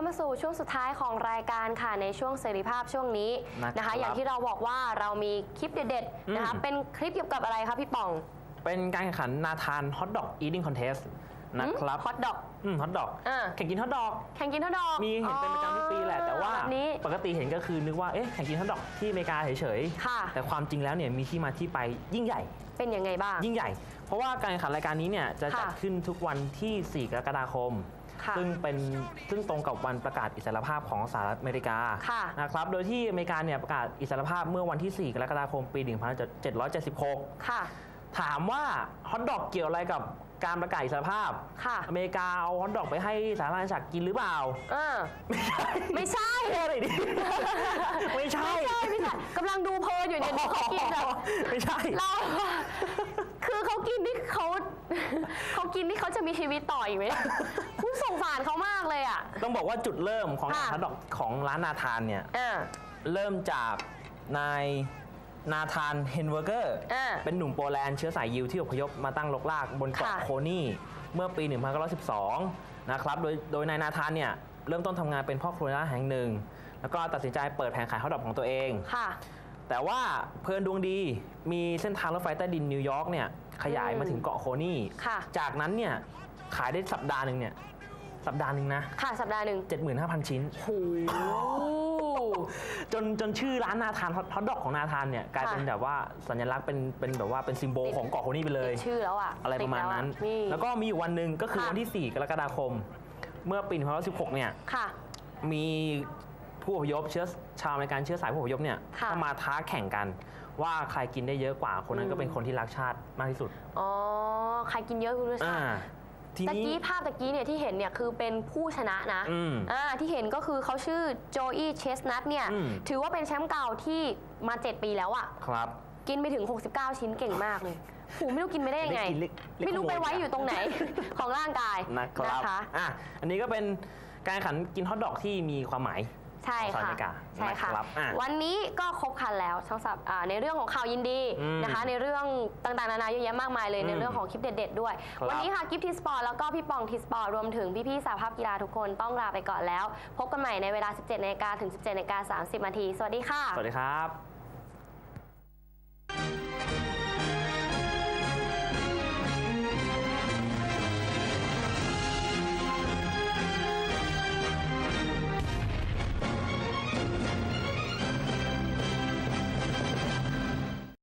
เข้ามาสู่ช่วงสุดท้ายของรายการค่ะในช่วงเสรีภาพช่วงนี้นะครับนะคะ อย่างที่เราบอกว่าเรามีคลิปเด็ดๆนะคะอืม เป็นคลิปเกี่ยวกับอะไรคะพี่ป่อง เป็นการแข่งขันนาธานฮอทดอกอีดิ้งคอนเทส นะครับฮอตดอกอืมฮอทดอกอ่า แข่งกินฮอทดอก แข่งกินเท่าดอกมีเห็นเป็นประจำทุกปีแหละ แต่ว่าแบบนี้ ปกติเห็นก็คือนึกว่าเอ๊ะแข่งกินฮอทดอกที่อเมริกาเฉยค่ะๆแต่ความจริงแล้วเนี่ยมีที่มาที่ไปยิ่งใหญ่ เป็นยังไงบ้าง ยิ่งใหญ่ เพราะว่าการแข่งขันรายการนี้เนี่ยจะจัดค่ะขึ้นทุกวันที่ 4 กรกฎาคม ค่ะซึ่งเป็นซึ่งตรงกับวันประกาศอิสรภาพของสหรัฐอเมริกาค่ะนะครับ โดยที่อเมริกาเนี่ยประกาศอิสรภาพเมื่อวันที่ 4 กรกฎาคมปี 1776 ค่ะ ถามว่าฮอทดอกเกี่ยวอะไรกับ การประกาศอิสรภาพ ค่ะ อเมริกาเอาฮอทดอกไปให้สาธารณจักรกินหรือเปล่าอ่าไม่ใช่แค่ไหนดิ ไม่ใช่ ไม่ใช่ไม่ใช่กำลังดูเพลินอยู่เนี่ยดูเขากินแบบไม่ใช่เราคือเขากินที่เขาเขากินที่เขาจะมีชีวิตต่ออีกไหมผู้สงสารเขามากเลยอะ ต้องบอกว่าจุดเริ่มของค่ะฮอทดอกของร้านนาธานเนี่ยอ่าเริ่มจากนาย นาธานเฮนเวอร์เกอร์อ่าเป็นหนุ่มโปแลนด์เชื้อสายยิวที่อพยพมาตั้งรกรากบนเกาะค่ะ โคนีเมื่อปี 1912 นะครับ โดยโดยนายนาธานเนี่ยเริ่มต้นทำงานเป็นพ่อครัวร้านแห่งหนึ่ง แล้วก็ตัดสินใจเปิดแผงขายฮอทดอกของตัวเอง ค่ะ แต่ว่าเพลินดวงดีมีเส้นทางรถไฟใต้ดินนิวยอร์กเนี่ยขยายมาถึงเกาะโคนีค่ะ จากนั้นเนี่ยขายได้สัปดาห์หนึ่งเนี่ยสัปดาห์หนึ่งนะ ค่ะสัปดาห์หนึ่ง75,000 ชิ้น โอ้โห จนจนชื่อร้านนาธานฮอทดอกของนาธานเนี่ยกลายเป็นค่ะแบบว่าสัญลักษณ์เป็นเป็นแบบว่าเป็นซิมโบลติดของเกาะโคนี่ไปเลยติดชื่อแล้วอะอะไรประมาณติดนั้นแล้วอะนี่แล้วก็มีอยู่วันหนึ่งก็คือค่ะวันที่ 4 กรกฎาคม เมื่อปี1916 เนี่ยค่ะมีผู้อพยพเชื้อชาวอเมริกันเชื้อสายผู้อพยพเนี่ยค่ะเข้ามาท้าแข่งกันว่าใครกินได้เยอะกว่าคนนั้นอืมก็เป็นคนที่รักชาติมากที่สุด อ๋อ ใครกินเยอะคุณรู้ชาอ่าติ ทีตะนี้ กี้ภาพตะกี้เนี่ยที่เห็นเนี่ยคือเป็นผู้ชนะนะอืมอ่าที่เห็นก็คือเขาชื่อโจอี้เชสนัทเนี่ย อืม ถือว่าเป็นแชมป์เก่าที่มา 7 ปีแล้วอะครับ กินไปถึง 69 ชิ้นเก่งมากเลยโหไม่รู้กินไปได้ยังไง เล็กกินเล็กเล็กไม่รู้ขโมยไปไว้อยู่ตรงไหน ของร่างกายนะครับ นะคะ อะ อันนี้ก็เป็นการแข่งขันกินฮอทดอกที่มีความหมายใช่ของสหรัฐอค่ะเมริกาใช่ค่ะนะครับอะ วันนี้ก็ครบครันแล้วทั้งสับอ่าในเรื่องของข่าวยินดีอืมนะคะ ในเรื่องต่างๆนานาเยอะแยะมากมายเลยอืมในเรื่องของคลิปเด็ดๆด้วย ครับวันนี้ค่ะกิฟทีสปอร์ตแล้วก็พี่ปองทีสปอร์ตรวมถึงพี่ๆสาภาพกีฬาทุกคนต้องลาไปก่อนแล้ว พบกันใหม่ในเวลา 17นาฬิกาถึง 17นาฬิกา30นาทีสวัสดีค่ะ สวัสดีครับ